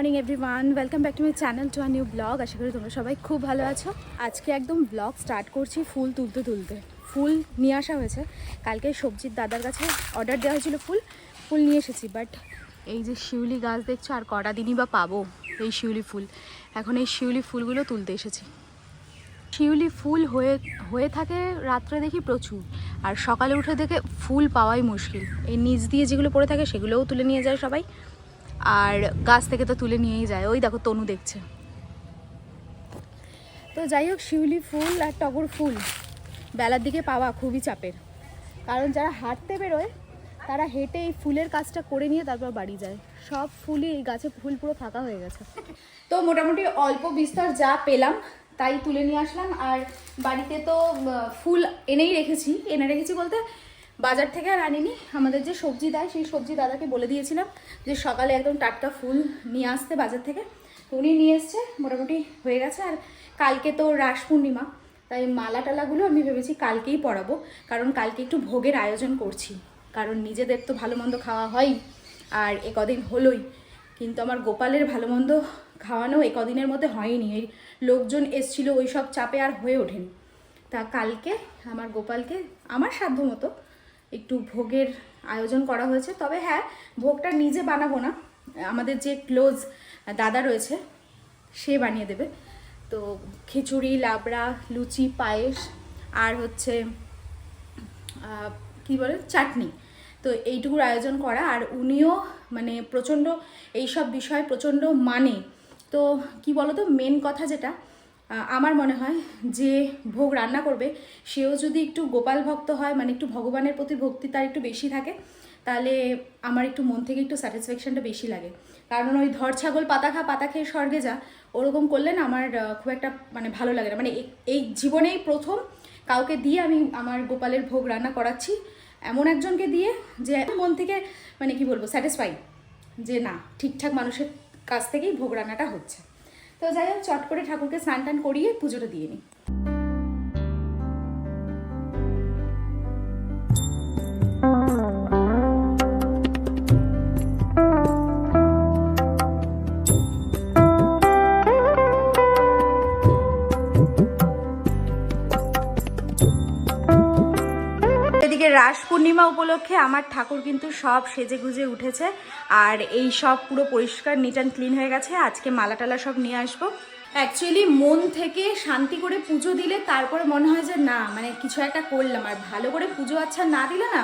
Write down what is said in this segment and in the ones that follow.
Morning everyone welcome back to my channel to a new blog আশা করি তোমরা সবাই খুব ভালো আছো। আজকে একদম ব্লগ স্টার্ট করছি ফুল তুলতে তুলতে। ফুল নিয়ে আসা হয়েছে। কালকে সবজির দাদার কাছে অর্ডার দেওয়া হয়েছিল ফুল। ফুল নিয়ে এসেছি বাট এই যে শিউলি গাছ দেখছ, আর কটা দিনই বা পাবো এই শিউলি ফুল। এখন এই শিউলি ফুলগুলো তুলতে এসেছি। শিউলি ফুল হয়ে হয়ে থাকে রাত্রে দেখি প্রচুর। আর সকালে উঠে দেখে ফুল পাওয়াই মুশকিল। এই নিচ দিয়ে যেগুলো পড়ে থাকে, সেগুলোও তুলে নিয়ে যায় সবাই। আর গাছ থেকে তো তুলে নিয়েই যায়। ওই দেখো তনু দেখছে। তো যাই হোক, শিউলি ফুল আর টগর ফুল বেলার দিকে পাওয়া খুবই চাপের। কারণ যারা হাঁটতে বেরোয়, তারা হেঁটে এই ফুলের কাজটা করে নিয়ে তারপর বাড়ি যায়। সব ফুলই এই গাছে ফুল পুরো ফাঁকা হয়ে গেছে। তো মোটামুটি অল্প বিস্তর যা পেলাম, তাই তুলে নিয়ে আসলাম। আর বাড়িতে তো ফুল এনেই রেখেছি। এনে রেখেছি বলতে বাজার থেকে আর আনিনি। আমাদের যে সবজি দেয়, সেই সবজি দাদাকে বলে দিয়েছিলাম যে সকালে একদম টাটকা ফুল নিয়ে আসতে বাজার থেকে। তো উনি নিয়ে এসছে, মোটামুটি হয়ে গেছে। আর কালকে তো রাস পূর্ণিমা, তাই মালা টালাগুলো আমি ভেবেছি কালকেই পরাবো। কারণ কালকে একটু ভোগের আয়োজন করছি। কারণ নিজেদের তো ভালো মন্দ খাওয়া হয় আর এ কদিন হলোই। কিন্তু আমার গোপালের ভালো মন্দ খাওয়ানো এ কদিনের মধ্যে হয়নি। এই লোকজন এসছিল ওই সব চাপে আর হয়ে ওঠেনি। তা কালকে আমার গোপালকে, আমার সাধ্য মতো একটু ভোগের আয়োজন করা হয়েছে। তবে হ্যাঁ ভোগটা নিজে বানাবো না। আমাদের যে ক্লোজ দাদা রয়েছে, সে বানিয়ে দেবে। তো খিচুড়ি, লাবড়া, লুচি, পায়েস আর হচ্ছে কি বলে, চাটনি। তো এইটুকুর আয়োজন করা। আর উনিও মানে প্রচণ্ড, এইসব বিষয়ে প্রচণ্ড মানে। তো কি বলতো মেন কথা যেটা আমার মনে হয় যে ভোগ রান্না করবে, সেও যদি একটু গোপাল ভক্ত হয় মানে একটু ভগবানের প্রতি ভক্তি তার একটু বেশি থাকে, তাহলে আমার একটু মন থেকে একটু স্যাটিসফ্যাকশানটা বেশি লাগে। কারণ ওই ধর ছাগল পাতা খা, পাতা খেয়ে স্বর্গে যা, ওরকম করলে না আমার খুব একটা মানে ভালো লাগে না। মানে এই- এই জীবনেই প্রথম কাউকে দিয়ে আমি আমার গোপালের ভোগ রান্না করাচ্ছি, এমন একজনকে দিয়ে যে মন থেকে মানে কি বলব স্যাটিসফাই যে না, ঠিকঠাক মানুষের কাছ থেকেই ভোগ রান্নাটা হচ্ছে। তো যাই হোক চট করে ঠাকুরকে স্নান টান করিয়ে পুজোটা দিয়ে নিই রাস পূর্ণিমা উপলক্ষে আমার ঠাকুর কিন্তু সব সেজে গুজে উঠেছে। আর এই সব পুরো পরিষ্কার নিট অ্যান্ড ক্লিন হয়ে গেছে। আজকে মালা টালা সব নিয়ে আসব। অ্যাকচুয়ালি মন থেকে শান্তি করে পুজো দিলে তারপরে মনে হয় যে, না মানে কিছু একটা করলাম। আর ভালো করে পুজো আচ্ছা না দিলে না,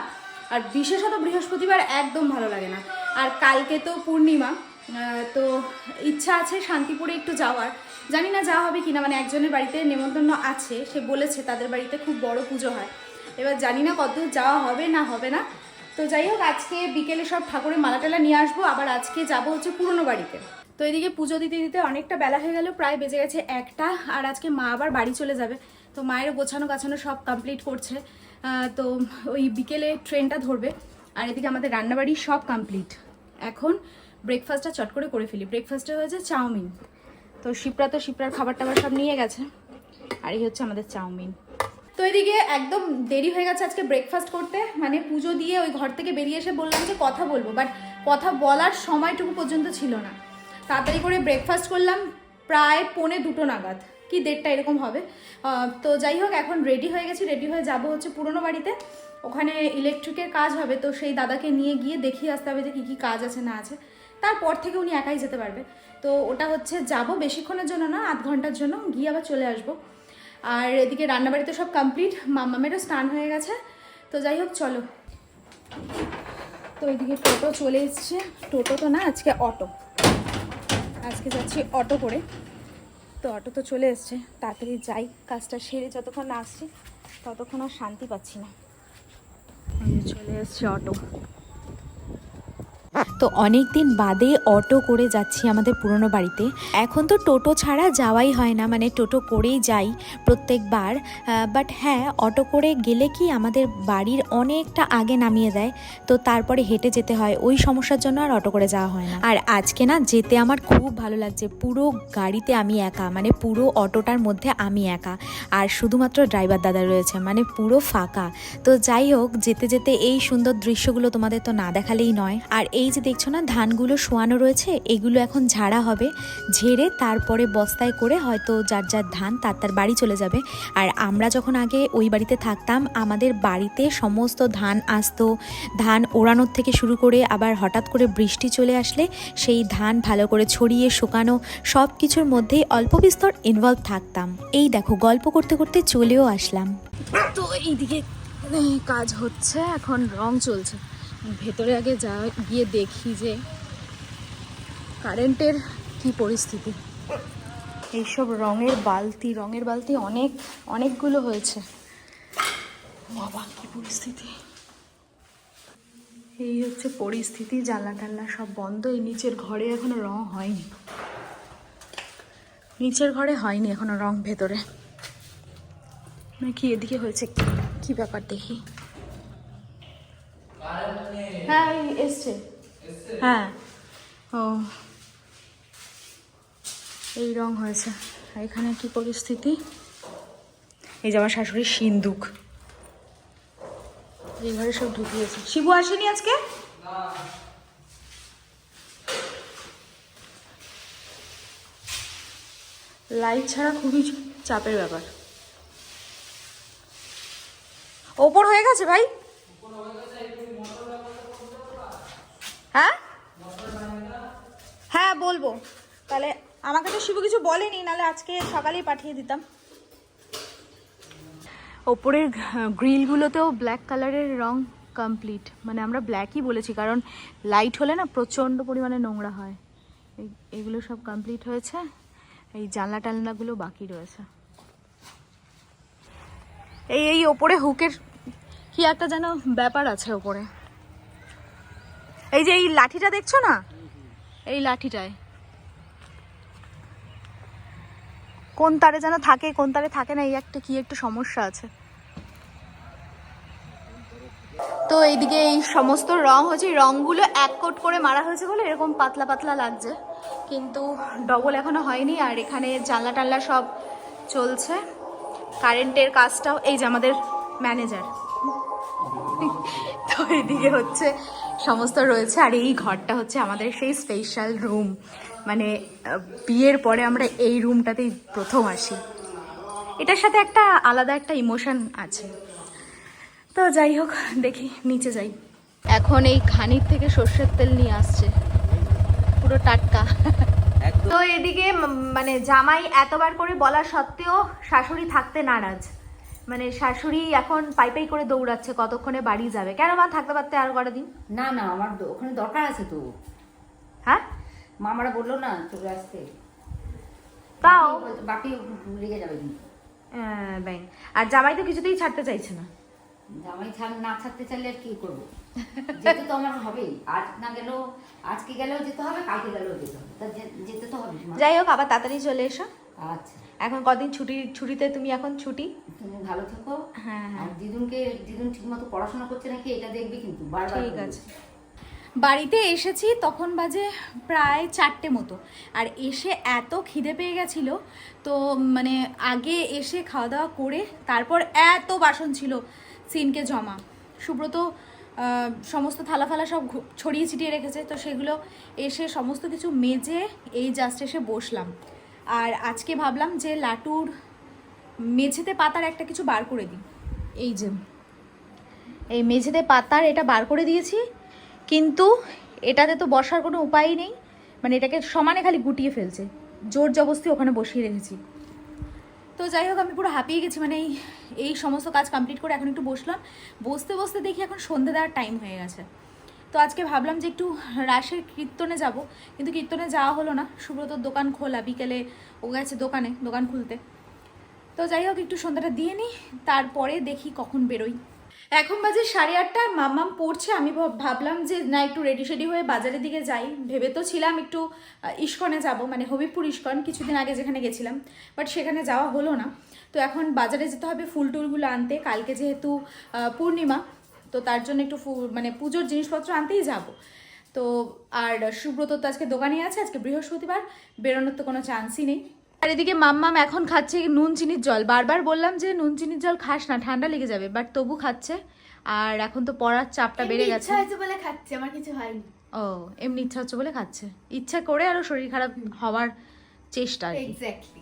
আর বিশেষত বৃহস্পতিবার একদম ভালো লাগে না। আর কালকে তো পূর্ণিমা তো ইচ্ছা আছে শান্তিপুরে একটু যাওয়ার। জানি না যাওয়া হবে কিনা মানে একজনের বাড়িতে নেমন্তন্ন আছে। সে বলেছে তাদের বাড়িতে খুব বড় পুজো হয়। এবার জানি না কত যাওয়া হবে না হবে না। তো যাই হোক, আজকে বিকেলে সব ঠাকুরের মালা টালা নিয়ে আসব, আবার আজকে যাব হচ্ছে পুরনো বাড়িতে। তো এদিকে পুজো দিতে দিতে অনেকটা বেলা হয়ে গেল, প্রায় বেজে গেছে একটা, আর আজকে মা আবার বাড়ি চলে যাবে। তো মায়েরও গোছানো গাছানো সব কমপ্লিট করছে। তো ওই বিকেলে ট্রেনটা ধরবে, আর এদিকে আমাদের রান্নাবাড়ি সব কমপ্লিট এখন ব্রেকফাস্টটা চট করে করে ফেলি। ব্রেকফাস্টে হয়েছে চাউমিন। তো শিপ্রা তো শিপ্রার খাবার টাবার সব নিয়ে গেছে। আর এই হচ্ছে আমাদের চাউমিন। তো এদিকে একদম দেরি হয়ে গেছে আজকে ব্রেকফাস্ট করতে। মানে পুজো দিয়ে ওই ঘর থেকে বেরিয়ে এসে বললাম যে কথা বলব বাট কথা বলার সময়টুকু পর্যন্ত ছিল না। তাড়াতাড়ি করে ব্রেকফাস্ট করলাম প্রায় পৌনে দুটো নাগাদ, কি দেড়টা এরকম হবে। তো যাই হোক, এখন রেডি হয়ে গেছি রেডি হয়ে যাব হচ্ছে পুরনো বাড়িতে। ওখানে ইলেকট্রিকের কাজ হবে, তো সেই দাদাকে নিয়ে গিয়ে দেখিয়ে আসতে হবে যে কী কী কাজ আছে, না আছে। তারপর থেকে উনি একাই যেতে পারবে। তো ওটা হচ্ছে যাব বেশিক্ষণের জন্য না, আধ ঘণ্টার জন্য, গিয়ে আবার চলে আসব। আর এদিকে রান্নাবাড়িতে সব কমপ্লিট মামামেরও স্নান হয়ে গেছে। তো যাই হোক, চলো। তো এদিকে টোটো চলে এসছে। টোটো তো না, আজকে অটো। আজকে যাচ্ছি অটো করে। তো অটো তো চলে এসছে। তাড়াতাড়ি যাই, কাজটা সেরে যতক্ষণ না আসছি, ততক্ষণ আর শান্তি পাচ্ছি না। চলে এসছে অটো। তো অনেক দিন বাদে অটো করে যাচ্ছি আমাদের পুরনো বাড়িতে। এখন তো টোটো ছাড়া যাওয়াই হয় না মানে টোটো করেই যাই প্রত্যেকবার। বাট হ্যাঁ অটো করে গেলে কি আমাদের বাড়ির অনেকটা আগে নামিয়ে দেয়, তো তারপরে হেঁটে যেতে হয়। ওই সমস্যার জন্য আর অটো করে যাওয়া হয় না। আর আজকে না, যেতে আমার খুব ভালো লাগছে। পুরো গাড়িতে আমি একা মানে পুরো অটোটার মধ্যে আমি একা। আর শুধুমাত্র ড্রাইভার দাদা রয়েছে মানে পুরো ফাঁকা। তো যাই হোক, যেতে যেতে এই সুন্দর দৃশ্যগুলো তোমাদের তো না দেখালেই নয়। আর এই যে দেখছ না, ধানগুলো শোয়ানো রয়েছে, এগুলো এখন ঝাড়া হবে, ঝেড়ে তারপরে বস্তায় করে হয়তো যার যার ধান তার তার বাড়ি চলে যাবে। আর আমরা যখন আগে ওই বাড়িতে থাকতাম, আমাদের বাড়িতে সমস্ত ধান আসতো, ধান ওড়ানোর থেকে শুরু করে আবার হঠাৎ করে বৃষ্টি চলে আসলে সেই ধান ভালো করে ছড়িয়ে শুকানো সব কিছুর মধ্যেই অল্প বিস্তর ইনভলভ থাকতাম। এই দেখো, গল্প করতে করতে চলেও আসলাম। তো এইদিকে এই কাজ হচ্ছে, এখন রং চলছে। ভেতরে আগে যা গিয়ে দেখি যে কারেন্টের কি পরিস্থিতি। এইসব রঙের বালতি রঙের বালতি অনেক, অনেকগুলো হয়েছে। বাবা, কি পরিস্থিতি। এই হচ্ছে পরিস্থিতি জানলা টাল্লা সব বন্ধ। এই নিচের ঘরে এখনও রং হয়নি। নিচের ঘরে হয়নি এখনও রং ভেতরে। নাকি এদিকে হয়েছে কি- কি ব্যাপার দেখি। হ্যাঁ এসছে। হ্যাঁ। ও। এই রং হয়েছে। এখানে কি পরিস্থিতি? এই যে আমার শাশুড়ির সিন্দুক। এই ঘরে সব ঢুকিয়েছে। শিবু আসেনি আজকে? লাইট ছাড়া খুবই চাপের ব্যাপার। ওপর হয়ে গেছে ভাই? হ্যাঁ? হ্যাঁ বলব। তাহলে আমাকে তো শিবু কিছু বলেনি, নাহলে আজকে সকালেই পাঠিয়ে দিতাম। ওপরের গ্রিলগুলোতেও ব্ল্যাক কালারের রং কমপ্লিট মানে আমরা ব্ল্যাকই বলেছি, কারণ লাইট হলে না প্রচণ্ড পরিমাণে নোংরা হয়। এগুলো সব কমপ্লিট হয়েছে। এই জানলা টালনাগুলো বাকি রয়েছে। এই এই ওপরে হুকের কি একটা যেন ব্যাপার আছে ওপরে। এই যে এই লাঠিটা দেখছ না? এই লাঠিটায়। কোন তারে যেন থাকে কোন তারে থাকে না এই একটা কি একটা সমস্যা আছে। তো এইদিকে এই সমস্ত রং হচ্ছে রংগুলো এক কোট করে মারা হয়েছে বলে এরকম পাতলা পাতলা লাগছে। কিন্তু ডবল এখনও হয়নি আর এখানে জানলা টাল্লা সব চলছে। কারেন্টের কাজটাও এই যে আমাদের ম্যানেজার। তো এদিকে হচ্ছে সমস্ত রয়েছে আর এই ঘরটা হচ্ছে আমাদের সেই স্পেশাল রুম মানে বিয়ের পরে আমরা এই রুমটাতেই প্রথম আসি। এটার সাথে একটা আলাদা একটা ইমোশন আছে। তো যাই হোক দেখি নিচে যাই। এখন এই খানির থেকে সর্ষের তেল নিয়ে আসছে। পুরো টাটকা। তো এদিকে মানে জামাই এতবার করে বলা সত্ত্বেও শাশুড়ি থাকতে নারাজ। মানে শাশুড়ি এখন পাই পাই করে দৌড়াচ্ছে কতক্ষণে বাড়ি যাবে? কেন মা থাকতে পারতে আর কটা দিন? না না আমার ওখানে দরকার আছে তো। হ্যাঁ? মামারা বলল না চলে আসতে। তাও? বাপি লেগে যাবে কিন্তু। আহ, ব্যাং। আর জামাই তো কিছুতেই ছাড়তে চাইছে না। জামাই ছাড় না ছাড়তে চাইলে আর কি করব? যেতে তো আমার হবেই। আজ না গেলেও আজকে গেলেও যেতে হবে কালকে গেলেও যেতে হবে। তা যেতে তো হবে যাই হোক আবার তাড়াতাড়ি চলে এসো। আচ্ছা। এখন কদিন ছুটি ছুটিতে তুমি এখন ছুটি? তুমি ভালো থেকো। হ্যাঁ, হ্যাঁ। আর দিদুনকে দিদুন ঠিক মতো পড়াশোনা করছে নাকি এটা দেখবি কিন্তু বারবার ঠিক আছে। বাড়িতে এসেছি তখন বাজে প্রায় চারটে মতো। আর এসে এত খিদে পেয়ে গেছিল তো মানে আগে এসে খাওয়া দাওয়া করে তারপর এত বাসন ছিল সিনকে জমা। সুব্রত সমস্ত থালা ফালা সব ছড়িয়ে ছিটিয়ে রেখেছে তো সেগুলো এসে সমস্ত কিছু মেজে এই জাস্ট এসে বসলাম। আর আজকে ভাবলাম যে লাটুর মেঝেতে পাতার একটা কিছু বার করে দিই। এই যে, এই মেঝেতে পাতার এটা বার করে দিয়েছি, কিন্তু এটাতে তো বসার কোনো উপায়ই নেই। মানে এটাকে সমানে খালি গুটিয়ে ফেলছে। জোর জবস্তি ওখানে বসিয়ে রেখেছি। তো যাই হোক, আমি পুরো হাঁপিয়ে গেছি। মানে এই এই সমস্ত কাজ কমপ্লিট করে এখন একটু বসলাম। বসতে বসতে দেখি এখন সন্ধে দেওয়ার টাইম হয়ে গেছে। তো আজকে ভাবলাম যে একটু রাসের কীর্তনে যাব, কিন্তু কীর্তনে যাওয়া হলো না। সুব্রতর দোকান খোলা বিকেলে, ও গেছে দোকানে, দোকান খুলতে। তো যাই হোক, একটু সন্ধ্যাটা দিয়ে নিই, তারপরে দেখি কখন বেরোই। এখন বাজে সাড়ে আটটা আর মাম্মাম পড়ছে, আমি ভাব- ভাবলাম যে না, একটু রেডি সেডি হয়ে বাজারের দিকে যাই। ভেবে তো ছিলাম একটু ইস্কনে যাব মানে হবিবপুর ইস্কন, কিছুদিন আগে যেখানে গেছিলাম। বাট সেখানে যাওয়া হলো না। তো এখন বাজারে যেতে হবে, ফুল টুলগুলো আনতে। কালকে যেহেতু পূর্ণিমা তো তার জন্য একটু মানে পুজোর জিনিসপত্র আনতেই যাব। তো আর সুব্রত তো আজকে দোকানে আছে আজকে বৃহস্পতিবার বেরোনোর তো কোনো চান্সই নেই। আর এদিকে মাম্মাম এখন খাচ্ছে নুন চিনির জল। বারবার বললাম যে নুন চিনির জল খাস না ঠান্ডা লেগে যাবে বাট তবু খাচ্ছে। আর এখন তো পড়ার চাপটা বেড়ে গেছে। হয়েছে বলে খাচ্ছি আমার কিছু হয়নি। ও এমনি ইচ্ছা হচ্ছে বলে খাচ্ছে। ইচ্ছা করে আরও শরীর খারাপ হওয়ার চেষ্টা এক্স্যাক্টলি